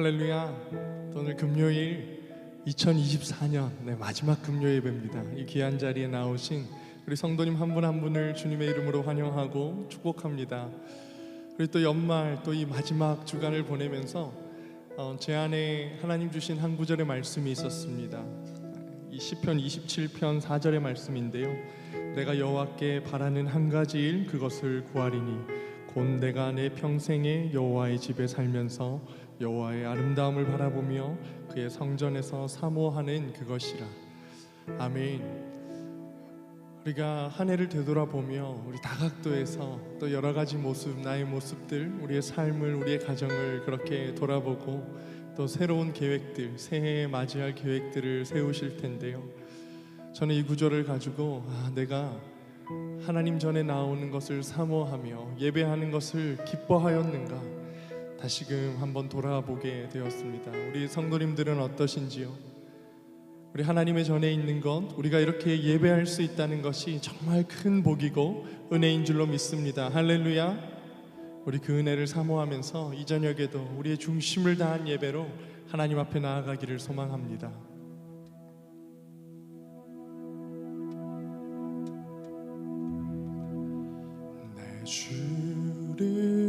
할렐루야. 또 오늘 금요일 2024년 네, 마지막 금요 예배입니다. 이 귀한 자리에 나오신 우리 성도님 한분한 분을 주님의 이름으로 환영하고 축복합니다. 그리고 또 연말 또 이 마지막 주간을 보내면서 어, 제 안에 하나님 주신 한 구절의 말씀이 있었습니다. 이 시편 27편 4절의 말씀인데요. 내가 여호와께 바라는 한 가지 일 그것을 구하리니 곧 내가 내 평생에 여호와의 집에 살면서 여호와의 아름다움을 바라보며 그의 성전에서 사모하는 그것이라. 아멘. 우리가 한 해를 되돌아보며 우리 다각도에서 또 여러 가지 모습, 나의 모습들, 우리의 삶을, 우리의 가정을 그렇게 돌아보고 또 새로운 계획들, 새해에 맞이할 계획들을 세우실 텐데요. 저는 이 구절을 가지고 아, 내가 하나님 전에 나오는 것을 사모하며 예배하는 것을 기뻐하였는가 다시금 한번 돌아보게 되었습니다. 우리 성도님들은 어떠신지요? 우리 하나님의 전에 있는 것, 우리가 이렇게 예배할 수 있다는 것이 정말 큰 복이고 은혜인 줄로 믿습니다. 할렐루야. 우리 그 은혜를 사모하면서 이 저녁에도 우리의 중심을 다한 예배로 하나님 앞에 나아가기를 소망합니다. 내 주를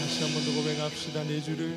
다시 한 번 더 고백합시다. 내 주를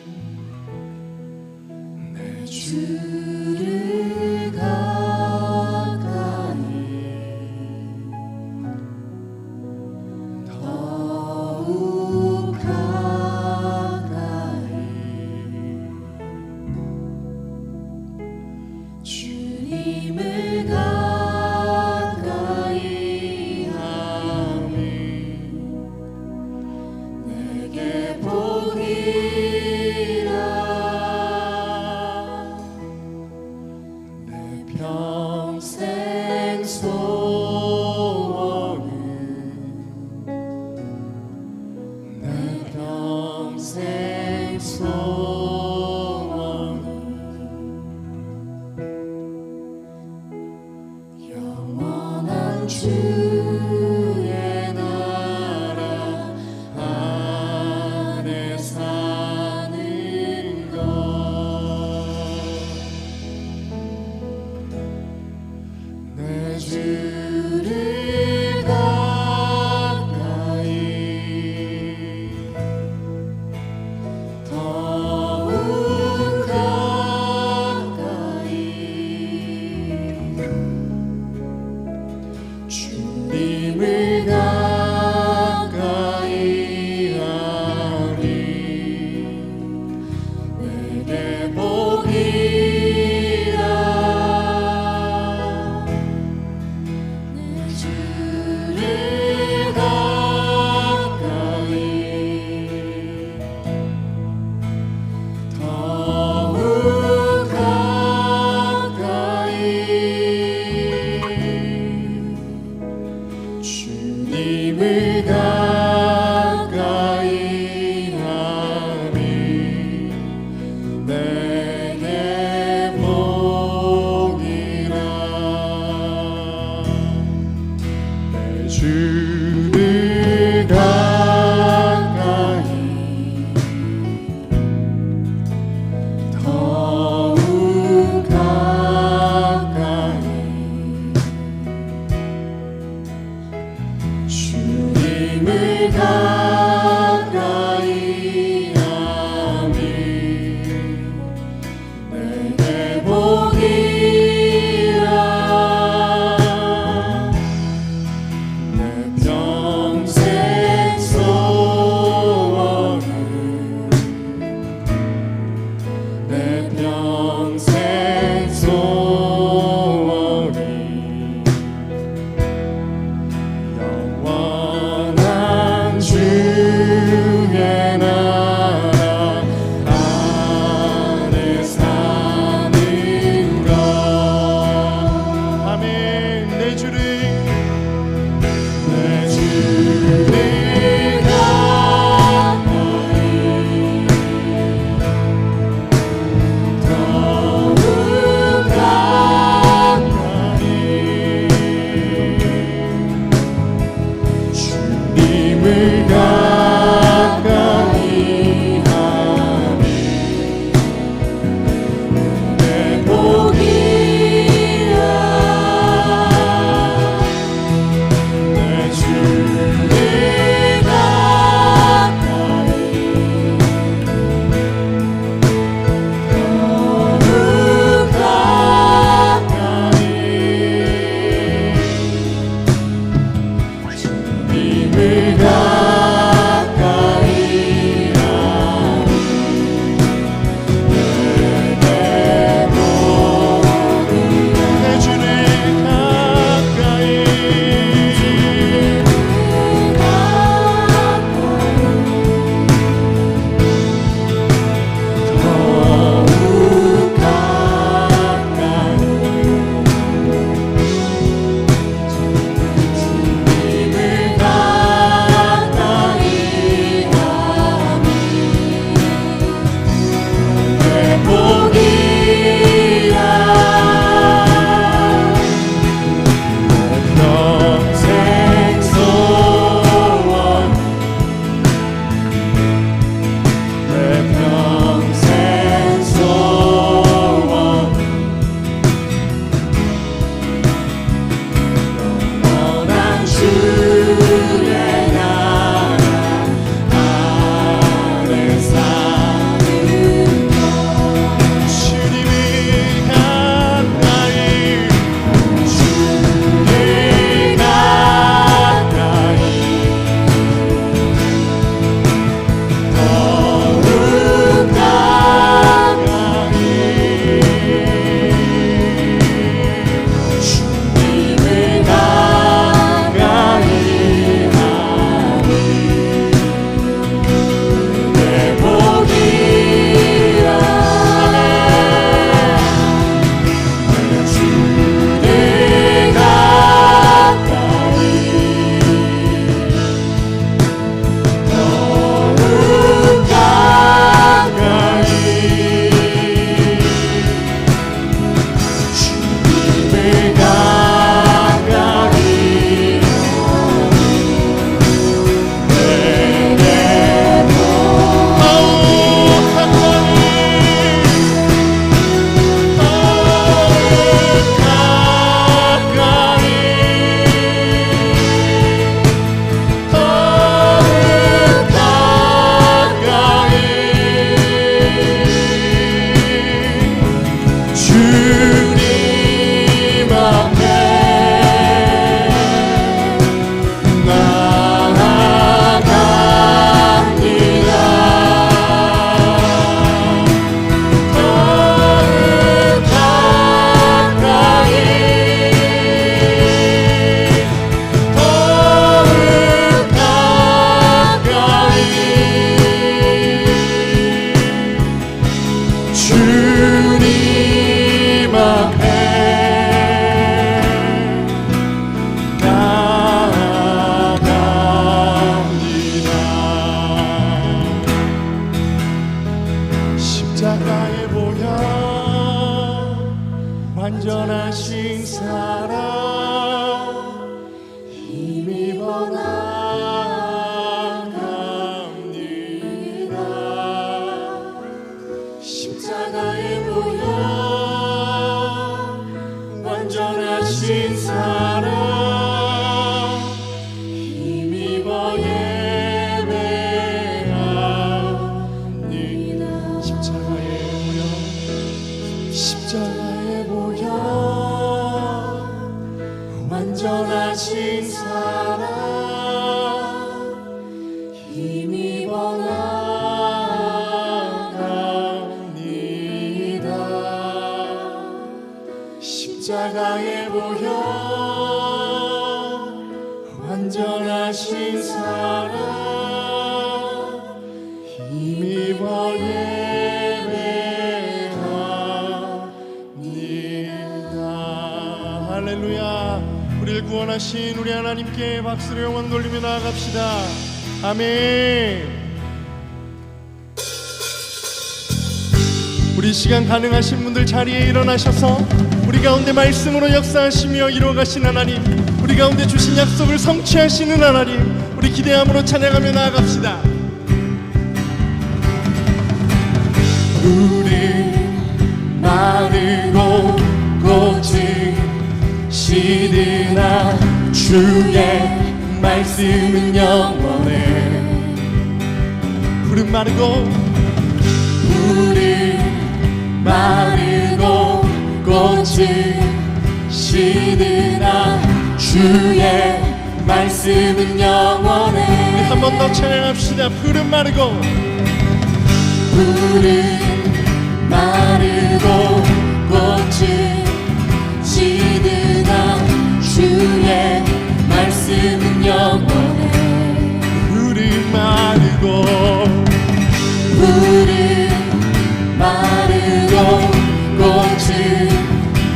박수를 영광 돌리며 나아갑시다. 아멘. 우리 시간 가능하신 분들 자리에 일어나셔서 우리 가운데 말씀으로 역사하시며 이루어가신 하나님 우리 가운데 주신 약속을 성취하시는 하나님 우리 기대함으로 찬양하며 나아갑시다. 우리 마르고 꽃이 시드나 주의 말씀은 영원해. 푸른 마르고 우리 마르고 꽃이 시드나 주의 말씀은 영원해. 우리 한번 더 찬양합시다. 푸른 마르고. 푸른 마르고 꽃이 시드나 주의 말씀은 영원해. 푸른 마르고. 푸른 마르고 꽃이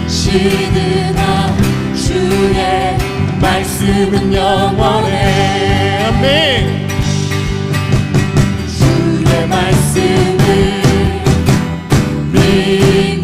시드나 주의 말씀은 영원해. 아멘. 주의 말씀을 믿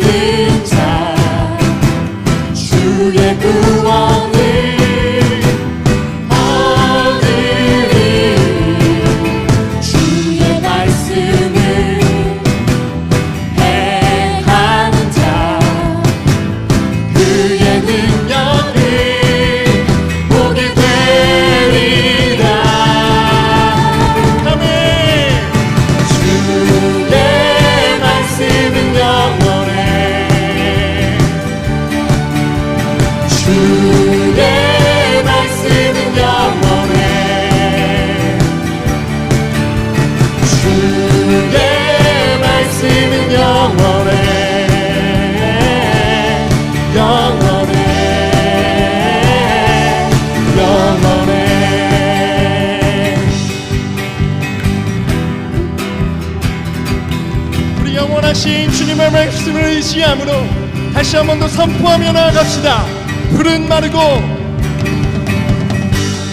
영원하신 주님의 말씀을 의지함으로 다시 한 번 더 선포하며 나아갑시다. 푸른 마르고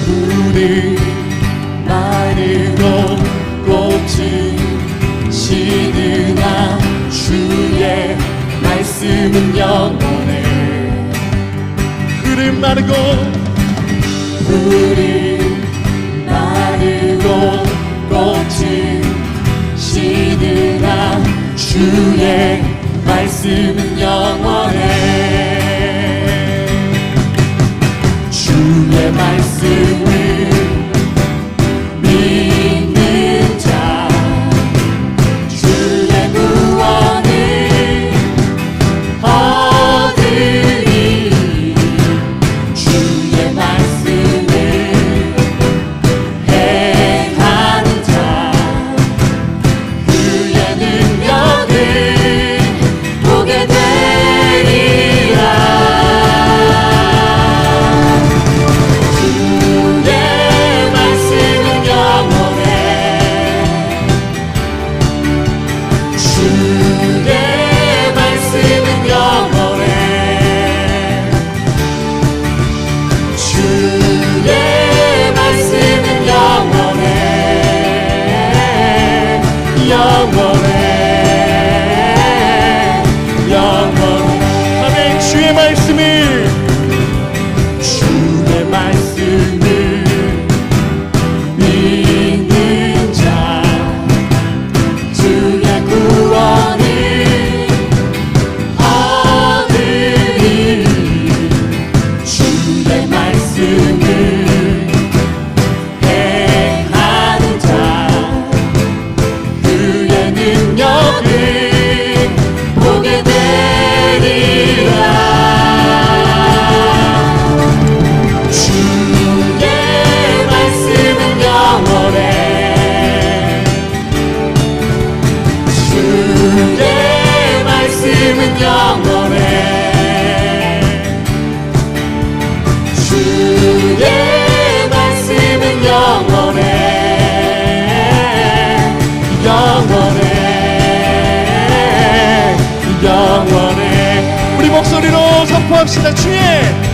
우리 마르고 꽃이 시드나 주의 말씀은 영원해. 푸른 마르고 우리 마르고 꽃이 시드나 주의 말씀은 영원해. 주의 말씀을 영원 선포합시다. 주의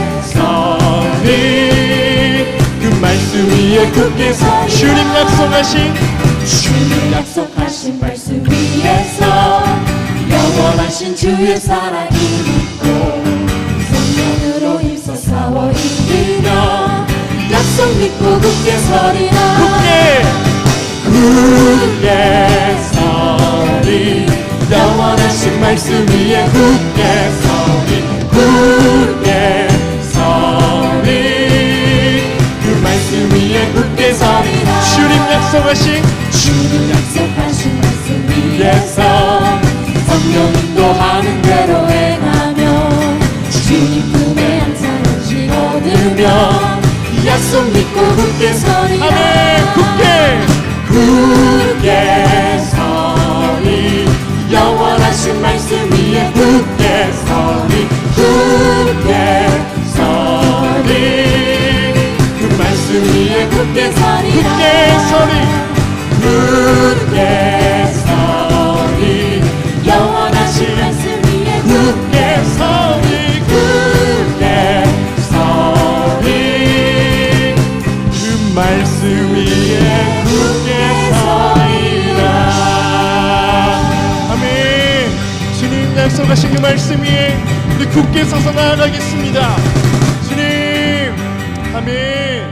위에 굳게 서리 주님 약속하신 주님 약속하신 말씀 위에서 영원하신 주의 사랑이 믿고 성령으로 힘써 싸워 이기며 약속 믿고 굳게 서리라. 굳게. 굳게 서리 영원하신 말씀 위에 굳게 약속하신 주님 약속하신 말씀 위에서 성령 인도하는 대로 행하며 주님 품에 항상 안식 얻으며 약속 믿고 굳게 서리라. 아멘. 굳게. 굳게 서리. 영원하신 말씀 위에 굳게 서리. 굳게 약속하신 그 말씀 위에 우리 굳게 서서 나아가겠습니다. 주님 아멘.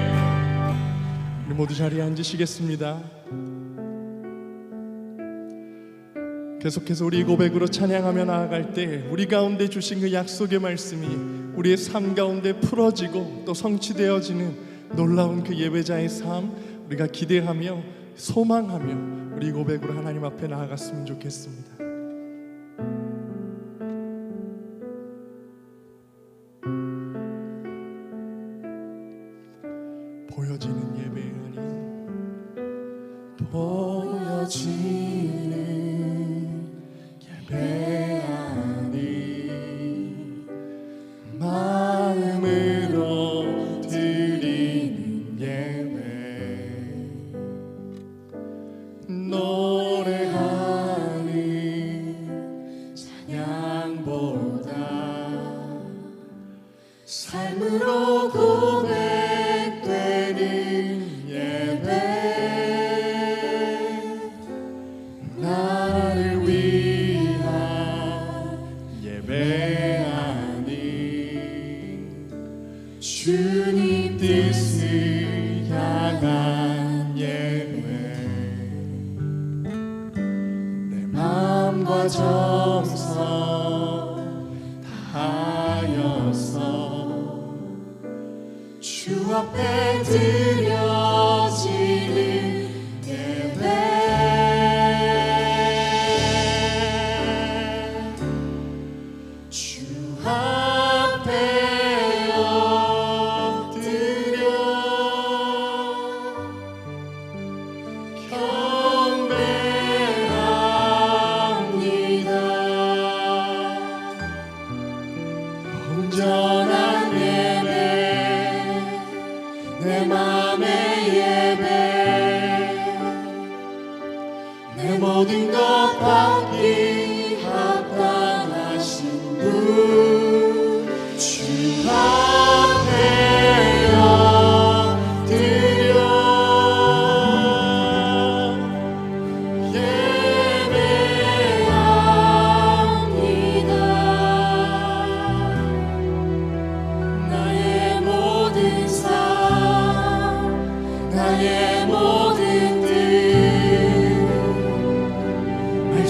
우리 모두 자리에 앉으시겠습니다 계속해서 우리 고백으로 찬양하며 나아갈 때 우리 가운데 주신 그 약속의 말씀이 우리의 삶 가운데 풀어지고 또 성취되어지는 놀라운 그 예배자의 삶 우리가 기대하며 소망하며 우리 고백으로 하나님 앞에 나아갔으면 좋겠습니다.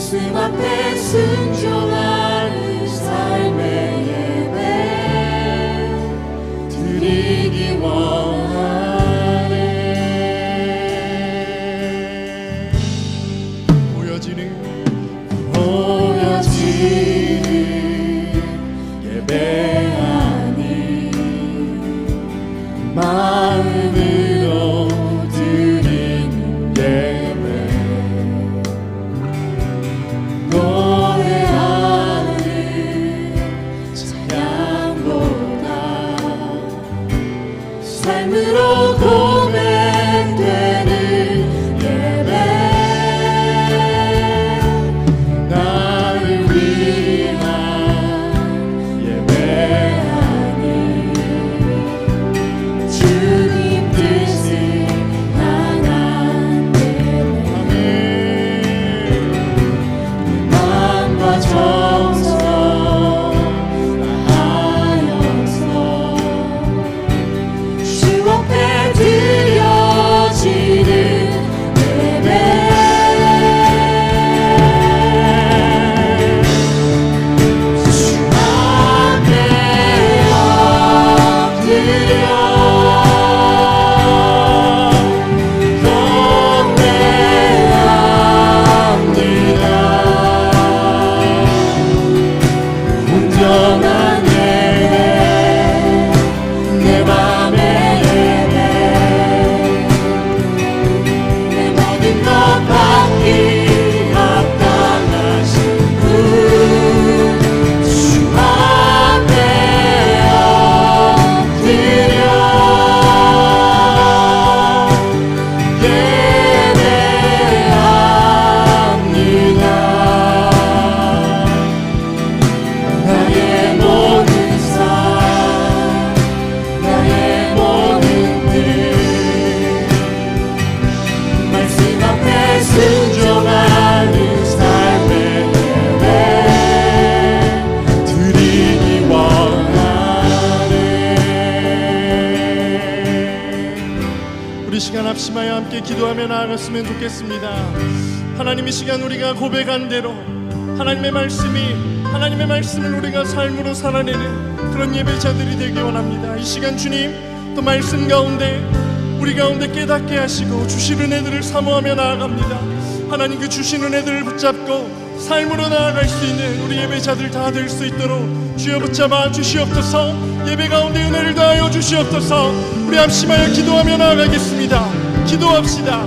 말씀 앞에 순종하는 삶의 예배. 드리기 원 기도하며 나아갔으면 좋겠습니다. 하나님 이 시간 우리가 고백한 대로 하나님의 말씀이 하나님의 말씀을 우리가 삶으로 살아내는 그런 예배자들이 되기 원합니다. 이 시간 주님 또 말씀 가운데 우리 가운데 깨닫게 하시고 주시는 애들을 사모하며 나아갑니다. 하나님 그 주시는 애들을 붙잡고 삶으로 나아갈 수 있는 우리 예배자들 다 될 수 있도록 주여 붙잡아 주시옵소서 예배 가운데 은혜를 더하여 주시옵소서 우리 합심하여 기도하며 나아가겠습니다 기도합시다